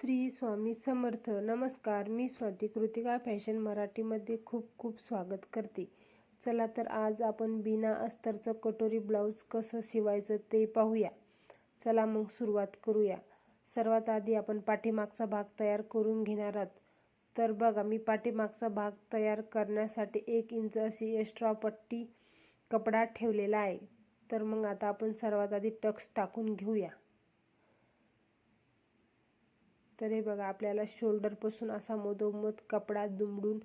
श्री स्वामी समर्थ. नमस्कार. मी स्वाती कृतिका फॅशन मराठीमध्ये खूप खूप स्वागत करते. चला तर आज आपण बिना अस्तरचं कटोरी ब्लाऊज कसं शिवायचं ते पाहूया. चला मग सुरुवात करूया. सर्वात आधी आपण पाठीमागचा भाग तयार करून घेणार आहोत. तर बघा मी पाठीमागचा भाग तयार करण्यासाठी एक इंच अशी एक्स्ट्रा पट्टी कपडा ठेवलेला आहे. तर मग आता आपण सर्वात आधी टक्स टाकून घेऊया. तर हे बघा आपल्याला शोल्डरपासून असा मधोमध कपडा दुमडून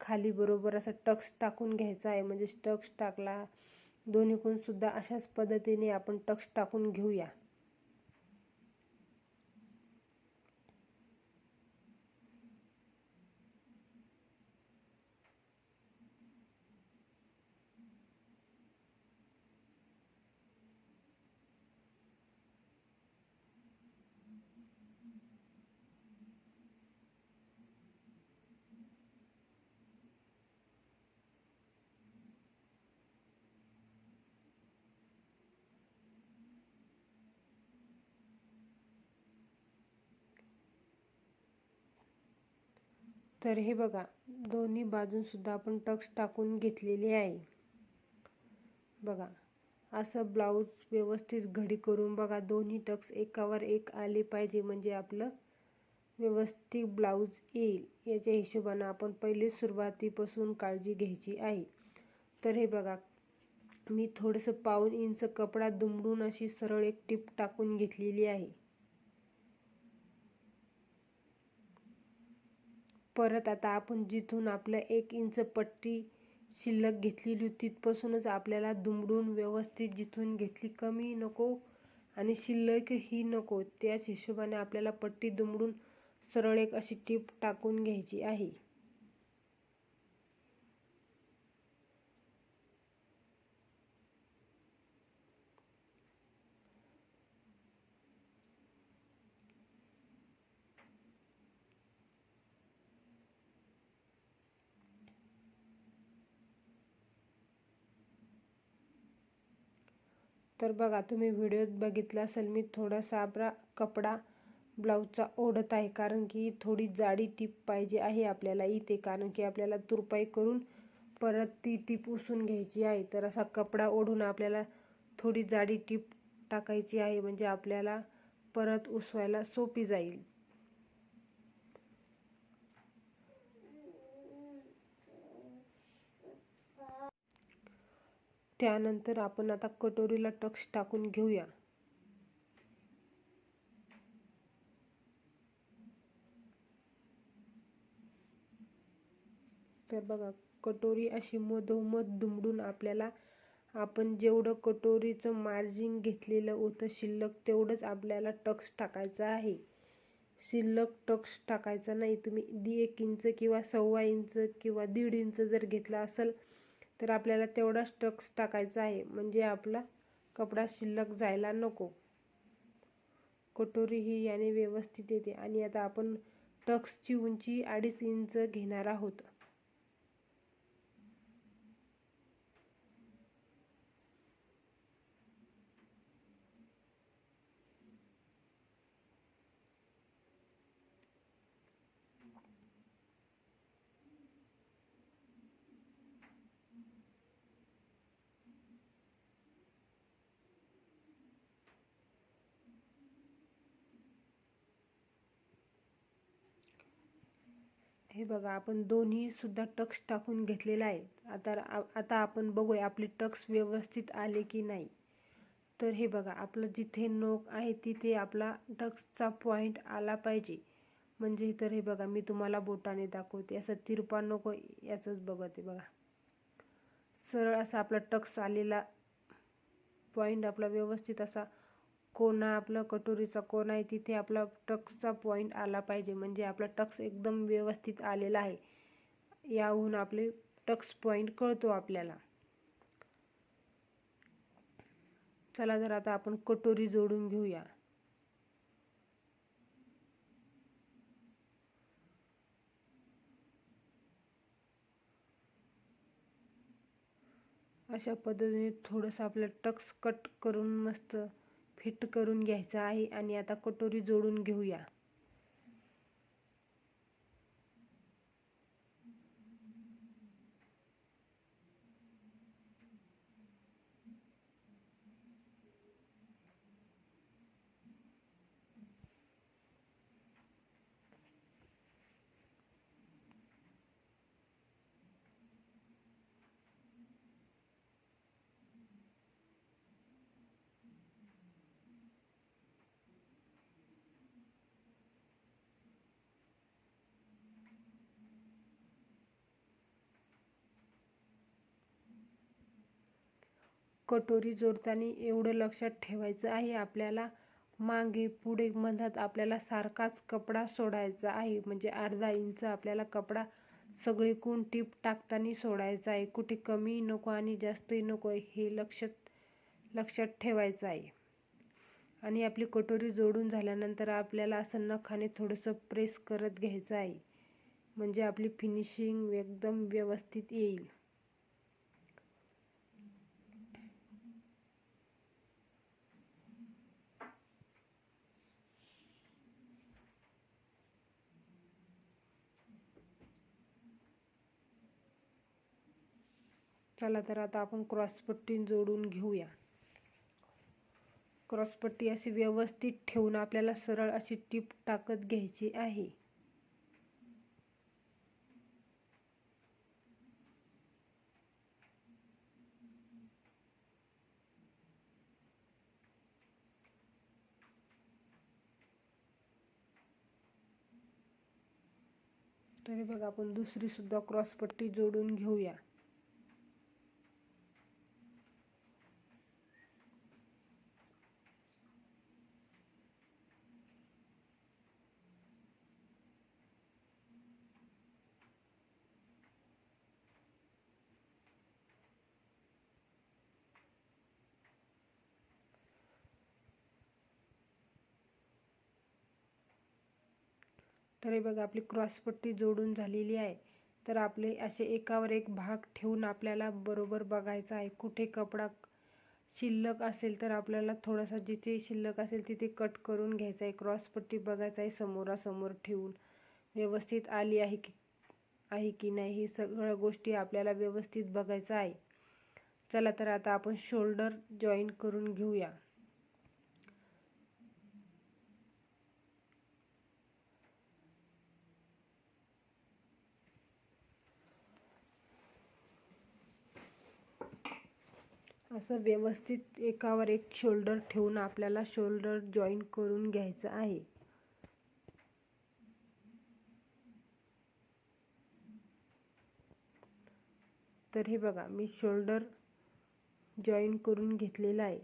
खाली बरोबर असा टक्स टाकून घ्यायचा आहे. म्हणजे टक्स टाकला दोन्हीकून सुद्धा अशाच पद्धतीने आपण टक्स टाकून घेऊया. तर हे बघा दोन्ही बाजूंसुद्धा आपण टक्स टाकून घेतलेले आहे. बघा असं ब्लाऊज व्यवस्थित घडी करून बघा दोन्ही टक्स एकावर एक आले पाहिजे म्हणजे आपलं व्यवस्थित ब्लाऊज येईल. याच्या हिशोबानं आपण पहिले सुरुवातीपासून काळजी घ्यायची आहे. तर हे बघा मी थोडंसं पाऊन इंच कपडा दुमडून अशी सरळ एक टिप टाकून घेतलेली आहे. परत आता आपण जिथून आपलं एक इंच पट्टी शिल्लक घेतलेली तिथपासूनच आपल्याला दुमडून व्यवस्थित जिथून घेतली. कमी नको आणि शिल्लकही नको त्याच हिशोबाने आपल्याला पट्टी दुमडून सरळ एक अशी टीप टाकून घ्यायची आहे. तर बघा तुम्ही व्हिडिओत बघितला असेल मी थोडासा आपला कपडा ब्लाऊजचा ओढत आहे. कारण की थोडी जाडी टीप पाहिजे आहे आपल्याला इथे. कारण की आपल्याला तुरपाई करून परत ती टीप उसून घ्यायची आहे. तर असा कपडा ओढून आपल्याला थोडी जाडी टीप टाकायची आहे. म्हणजे आपल्याला परत उसवायला सोपी जाईल. त्यानंतर आपण आता कटोरीला टक्स टाकून घेऊया. तर बघा कटोरी अशी मधोमध दुमडून आपल्याला आपण जेवढं कटोरीचं मार्जिन घेतलेलं होतं शिल्लक तेवढंच आपल्याला टक्स टाकायचं आहे. शिल्लक टक्स टाकायचा नाही. तुम्ही दी एक इंच किंवा सव्वा इंच किंवा दीड इंच जर घेतला असेल तर आपल्याला तेवढाच टक्स टाकायचा आहे. म्हणजे आपला कपडा शिल्लक जायला नको. कटोरी ही याने व्यवस्थित येते. आणि आता आपण टक्सची उंची अडीच इंच घेणार आहोत. हे बघा आपण दोन्ही सुद्धा टक्स टाकून घेतलेला आहे आता आता आपण बघूया आपले टक्स व्यवस्थित आले की नाही. तर हे बघा आपलं जिथे नोक आहे तिथे आपला टक्सचा पॉईंट आला पाहिजे. म्हणजे तर हे बघा मी तुम्हाला बोटाने दाखवते. असं तिरपा नको याचंच बघते बघा. सरळ असा आपला टक्स आलेला पॉईंट आपला व्यवस्थित असा कोणा आपला कटोरीचा कोणा आहे तिथे आपला टक्सचा पॉईंट आला पाहिजे. म्हणजे आपला टक्स एकदम व्यवस्थित आलेला आहे. याहून आपले टक्स पॉईंट कळतो आपल्याला. चला तर आता आपण कटोरी जोडून घेऊया. अशा पद्धतीने थोडंसं आपलं टक्स कट करून मस्त फिट करून घ्यायचं आहे आणि आता कटोरी जोडून घेऊया. कटोरी जोडताना एवढं लक्षात ठेवायचं आहे. आपल्याला मागे पुढे मधात आपल्याला सारखाच कपडा सोडायचा आहे. म्हणजे अर्धा इंच आपल्याला कपडा सगळीकून टीप टाकताना सोडायचा आहे. कुठे कमी नको आणि जास्तही नको हे लक्षात लक्षात ठेवायचं आहे. आणि आपली कटोरी जोडून झाल्यानंतर आपल्याला असं नखाने थोडंसं प्रेस करत घ्यायचं आहे. म्हणजे आपली फिनिशिंग एकदम व्यवस्थित येईल. चला तर आता आपण क्रॉसपट्टी जोडून घेऊया. क्रॉसपट्टी अशी व्यवस्थित ठेवून आपल्याला सरळ अशी टीप टाकत घ्यायची आहे. तरी बघा आपण दुसरी सुद्धा क्रॉसपट्टी जोडून घेऊया. तर हे बघा आपली क्रॉसपट्टी जोडून झालेली आहे. तर आपले असे एकावर एक भाग ठेवून आपल्याला बरोबर बघायचा आहे. कुठे कपडा शिल्लक असेल तर आपल्याला थोडासा जिथे शिल्लक असेल तिथे कट करून घ्यायचा आहे. क्रॉसपट्टी बघायचा आहे समोरासमोर ठेवून. व्यवस्थित आली आहे की आहे की नाही ही सगळ्या गोष्टी आपल्याला व्यवस्थित बघायचं आहे. चला तर आता आपण शोल्डर जॉईन करून घेऊया. असं व्यवस्थित एकावर एक शोल्डर ठेवून आपल्याला शोल्डर जॉईन करून घ्यायचं आहे. तर हे बघा मी शोल्डर जॉईन करून घेतलेलं आहे.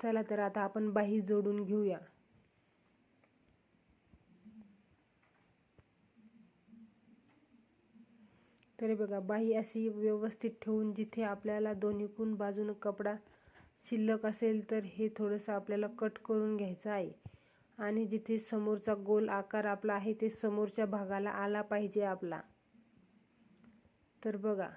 चला तर आता आपण बाही जोडून घेऊया. तरी बघा बाही अशी व्यवस्थित ठेवून जिथे आपल्याला दोन्हीकून बाजूनं कपडा शिल्लक असेल तर हे थोडंसं आपल्याला कट करून घ्यायचं आहे. आणि जिथे समोरचा गोल आकार आपला आहे ते समोरच्या भागाला आला पाहिजे आपला. तर बघा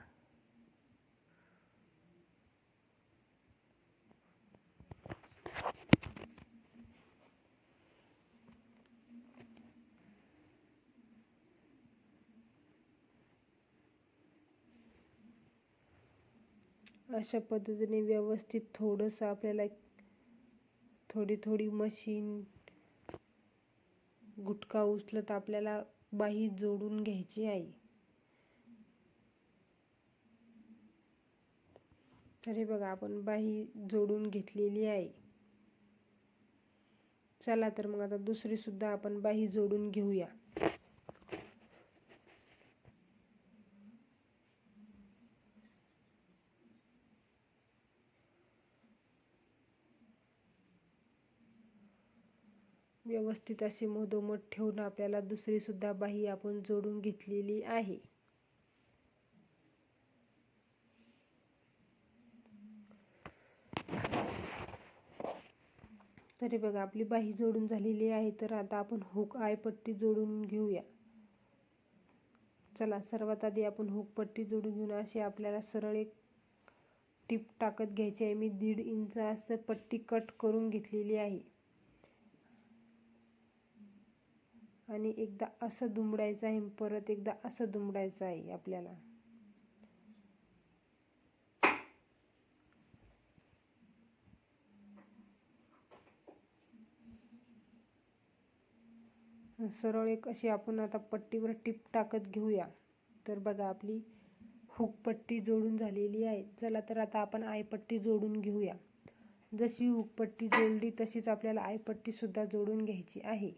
अशा पद्धतीने व्यवस्थित थोडंसं आपल्याला थोडी थोडी मशीन गुटखा उचलत आपल्याला बाही जोडून घ्यायची आहे. तर बघा आपण बाही जोडून घेतलेली आहे. चला तर मग आता दुसरी सुद्धा आपण बाही जोडून घेऊया. व्यवस्थित असे मधोमध ठेवून आपल्याला दुसरीसुद्धा बाही आपण जोडून घेतलेली आहे. तरी बघा आपली बाही जोडून झालेली आहे तर आता आपण हुक आयपट्टी जोडून घेऊया. चला सर्वात आधी आपण हुकपट्टी जोडून घेऊन अशी आपल्याला सरळ एक टिप टाकत घ्यायची आहे. मी दीड इंच असं पट्टी कट करून घेतलेली आहे. आणि एकदा असं दुमडायचं आहे परत एकदा असं दुमडायचं आहे आपल्याला. सरळ एक अशी आपण आता पट्टीवर टीप टाकत घेऊया. तर बघा आपली हुक पट्टी जोडून झालेली आहे. चला तर आता आपण आयपट्टी जोडून घेऊया. जशी हुकपट्टी जोडली तशीच आपल्याला आयपट्टीसुद्धा जोडून घ्यायची आहे.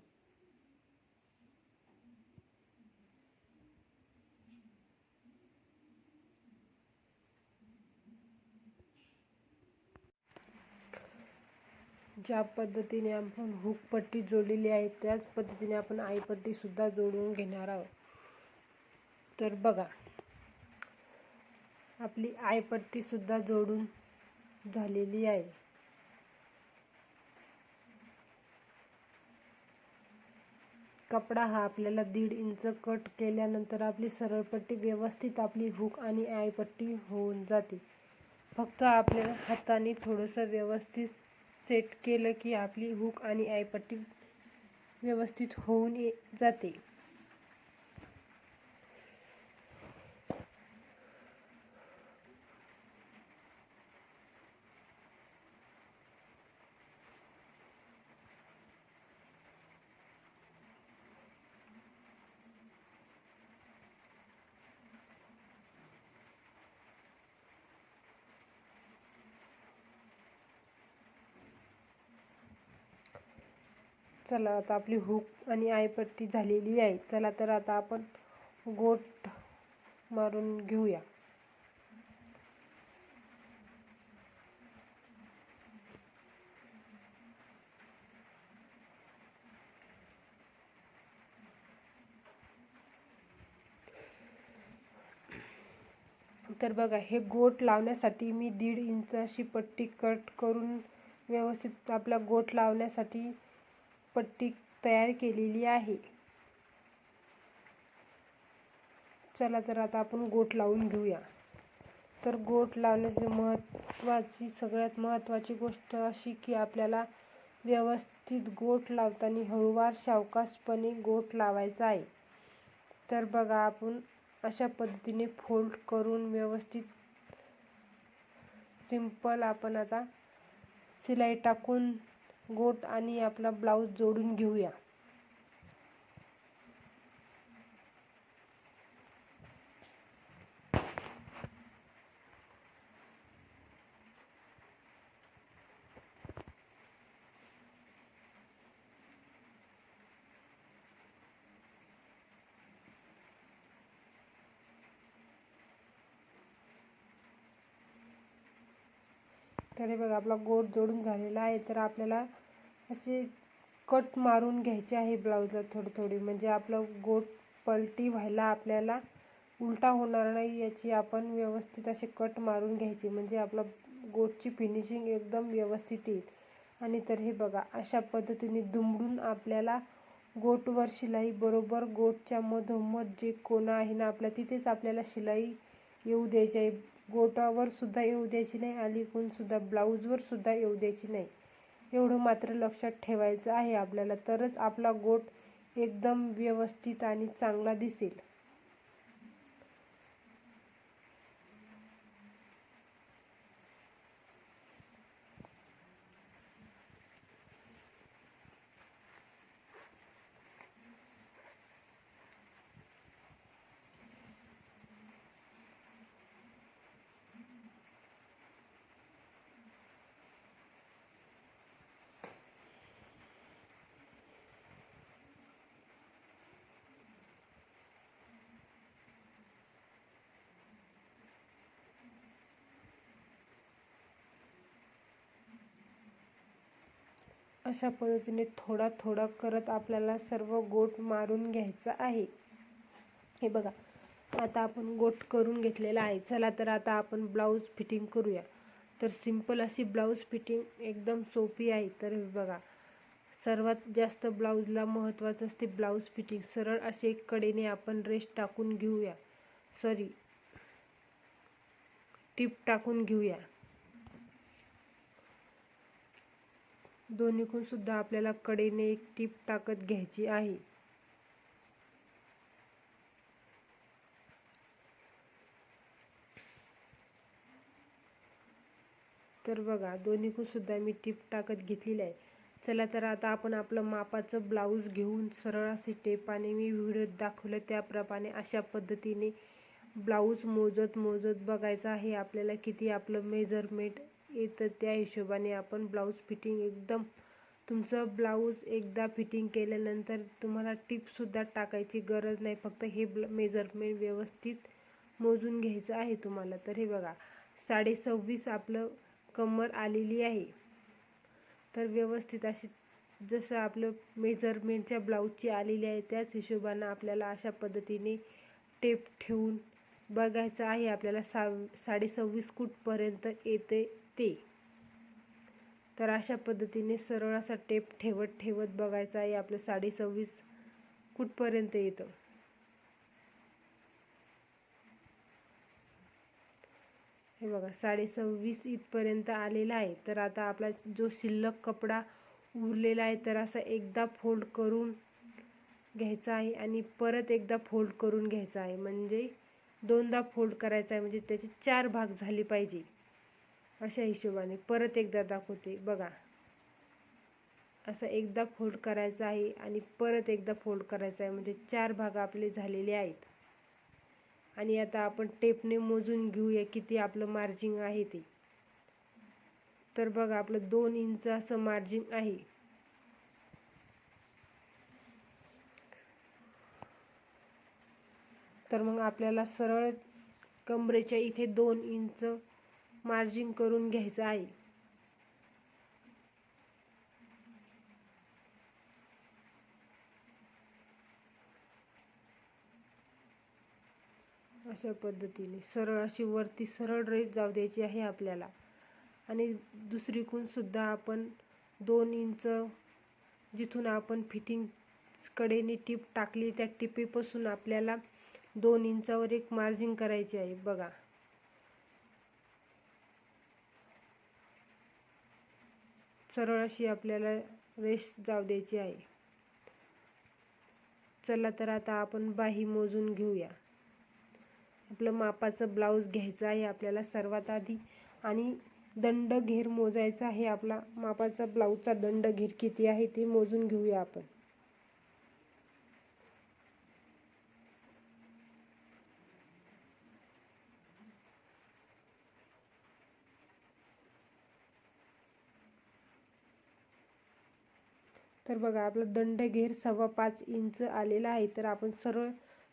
ज्या पद्धतीने आपण हुक पट्टी जोडलेली आहे त्याच पद्धतीने आपण आईपट्टीसुद्धा जोडून घेणार आहोत. तर बघा आपली आयपट्टीसुद्धा जोडून झालेली आहे. कपडा हा आपल्याला दीड इंच कट केल्यानंतर आपली सरळपट्टी व्यवस्थित आपली हुक आणि आयपट्टी होऊन जाते. फक्त आपल्याला हाताने थोडंसं व्यवस्थित सेट केलं की आपली हुक आणि आयपट्टी व्यवस्थित होऊन ये जाते. चला आता आपली हुक आणि आयपट्टी झालेली आहे. चला तर आता आपण गोट मारून घेऊया. तर बघा हे गोट लावण्यासाठी मी दीड इंच अशी पट्टी कट करून व्यवस्थित आपला गोट लावण्यासाठी पट्टी तयार केलेली आहे. चला तर आता आपण गोट लावून घेऊया. तर गोट लावण्याची महत्त्वाची सगळ्यात महत्त्वाची गोष्ट अशी की आपल्याला व्यवस्थित गोट लावताना हळूवार सावकाशपणे गोट लावायचा आहे. तर बघा आपण अशा पद्धतीने फोल्ड करून व्यवस्थित सिंपल आपण आता सिलाई टाकून गोट आणि आपला ब्लाऊज जोडून घेऊया. तर हे बघा आपला गोट जोडून झालेला आहे. तर आपल्याला असे कट मारून घ्यायचे आहे ब्लाऊजला थोडी थोडी. म्हणजे आपलं गोट पलटी व्हायला आपल्याला उलटा होणार नाही याची आपण व्यवस्थित असे कट मारून घ्यायची. म्हणजे आपलं गोटची फिनिशिंग एकदम व्यवस्थित येईल. आणि तर हे बघा अशा पद्धतीने दुमडून आपल्याला गोटवर शिलाई बरोबर गोटच्या मधोमध जे कोणा आहे ना आपल्या तिथेच आपल्याला शिलाई येऊ द्यायची आहे. गोटावर सुद्धा येऊ द्यायची नाही अलीकडून सुद्धा ब्लाऊजवर सुद्धा येऊ द्यायची नाही. एवढं मात्र लक्षात ठेवायचं आहे आपल्याला. तरच आपला गोट एकदम व्यवस्थित आणि चांगला दिसेल. अशा पद्धतीने थोडा थोडा करत आपल्याला सर्व गोट मारून घ्यायचा आहे. हे बघा आता आपण गोट करून घेतलेला आहे. चला तर आता आपण ब्लाऊज फिटिंग करूया. तर सिंपल अशी ब्लाऊज फिटिंग एकदम सोपी आहे. तर बघा सर्वात जास्त ब्लाऊजला महत्त्वाचं असते ब्लाऊज फिटिंग. सरळ असे एक कडेने आपण रेश टाकून घेऊया. सॉरी टिप टाकून घेऊया. दोन्हीकून सुद्धा आपल्याला कडेने एक टीप टाकत घ्यायची आहे. तर बघा दोन्हीकून सुद्धा मी टीप टाकत घेतलेली आहे. चला तर आता आपण आपलं मापाचं ब्लाऊज घेऊन सरळ असे टेपाने मी व्हिडिओ दाखवलं. त्याप्रमाणे अशा पद्धतीने ब्लाऊज मोजत मोजत बघायचं आहे आपल्याला किती आपलं मेजरमेंट येतं त्या हिशोबाने आपण ब्लाऊज फिटिंग एकदम तुमचं ब्लाऊज एकदा फिटिंग केल्यानंतर तुम्हाला टिपसुद्धा टाकायची गरज नाही. फक्त हे ब्ल मेजरमेंट व्यवस्थित मोजून घ्यायचं आहे तुम्हाला. तर हे बघा साडे सव्वीस आपलं कमर आलेली आहे. तर व्यवस्थित अशी जसं आपलं मेजरमेंटच्या ब्लाऊजची आलेली आहे त्याच हिशोबानं आपल्याला अशा पद्धतीने टेप ठेवून बघायचं आहे. आपल्याला सा साडे सव्वीस कुठपर्यंत येते ते तर अशा पद्धतीने सरळ असा टेप ठेवत ठेवत बघायचा आहे. आपलं साडे सव्वीस कुठपर्यंत येतं. हे बघा साडे सव्वीस इथपर्यंत आलेला आहे. तर आता आपला जो शिल्लक कपडा उरलेला आहे तर असा एकदा फोल्ड करून घ्यायचा आहे आणि परत एकदा फोल्ड करून घ्यायचा आहे. म्हणजे दोनदा फोल्ड करायचा आहे. म्हणजे त्याचे चार भाग झाले पाहिजे. अशा हिशोबाने परत एकदा दाखवते. बघा. असं एकदा फोल्ड करायचा आहे आणि परत एकदा फोल्ड करायचा आहे. म्हणजे चार भाग आपले झालेले आहेत. आणि आता आपण टेपने मोजून घेऊया किती आपलं मार्जिंग आहे ते. तर बघा आपलं दोन इंच असं मार्जिंग आहे. तर मग आपल्याला सरळ कमरेच्या इथे दोन इंच मार्जिंग करून घ्यायचं आहे. अशा पद्धतीने सरळ अशी वरती सरळ ड्रेस जाऊ द्यायची आहे आपल्याला. आणि दुसरीकून सुद्धा आपण दोन इंच जिथून आपण फिटिंग कडेने टीप टाकली त्या टिपेपासून आपल्याला दोन इंचावर एक मार्जिंग करायची आहे. बघा. सरळ अशी आपल्याला रेष जाऊ द्यायची आहे. चला तर आता आपण बाही मोजून घेऊया. आपलं मापाचं ब्लाऊज घ्यायचं आहे आपल्याला सर्वात आधी आणि दंड घेर मोजायचा आहे आपला मापाचा ब्लाऊजचा दंड घेर किती आहे ते मोजून घेऊया आपण. तर बघा आपलं दंड घेर सव्वा पाच इंच आलेला आहे. तर आपण सरळ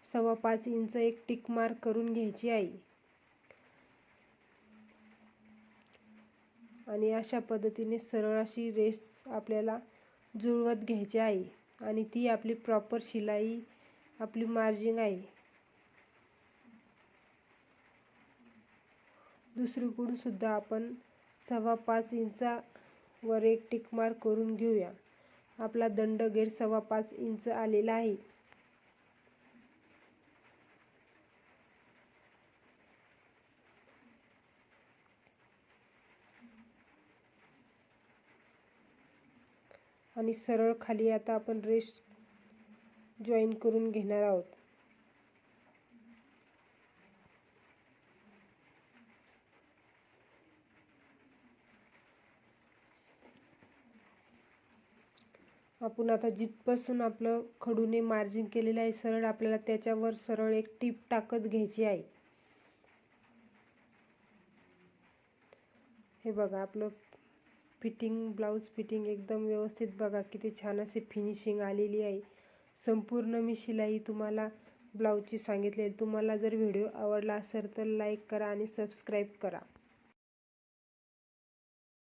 सव्वा पाच इंच एक टिक मार्क करून घ्यायची आहे. आणि अशा पद्धतीने सरळ अशी रेस आपल्याला जुळवत घ्यायची आहे. आणि ती आपली प्रॉपर शिलाई आपली मार्जिंग आहे. दुसरीकडूनसुद्धा आपण सव्वा पाच इंचावर एक टिक मार्क करून घेऊया. आपला दंड गेट सव्वा पाच इंच आलेला आहे. आणि सरळ खाली आता आपण रेश जॉईन करून घेणार आहोत. आपण आता जिथपासून आपलं खडूने मार्जिन केलेलं आहे सरळ आपल्याला त्याच्यावर सरळ एक टीप टाकत घ्यायची आहे. हे बघा आपलं फिटिंग ब्लाऊज फिटिंग एकदम व्यवस्थित बघा किती छान अशी फिनिशिंग आलेली आहे. संपूर्ण मी शिलाई तुम्हाला ब्लाऊजची सांगितलेली. तुम्हाला जर व्हिडिओ आवडला असेल तर लाईक करा आणि सबस्क्राईब करा.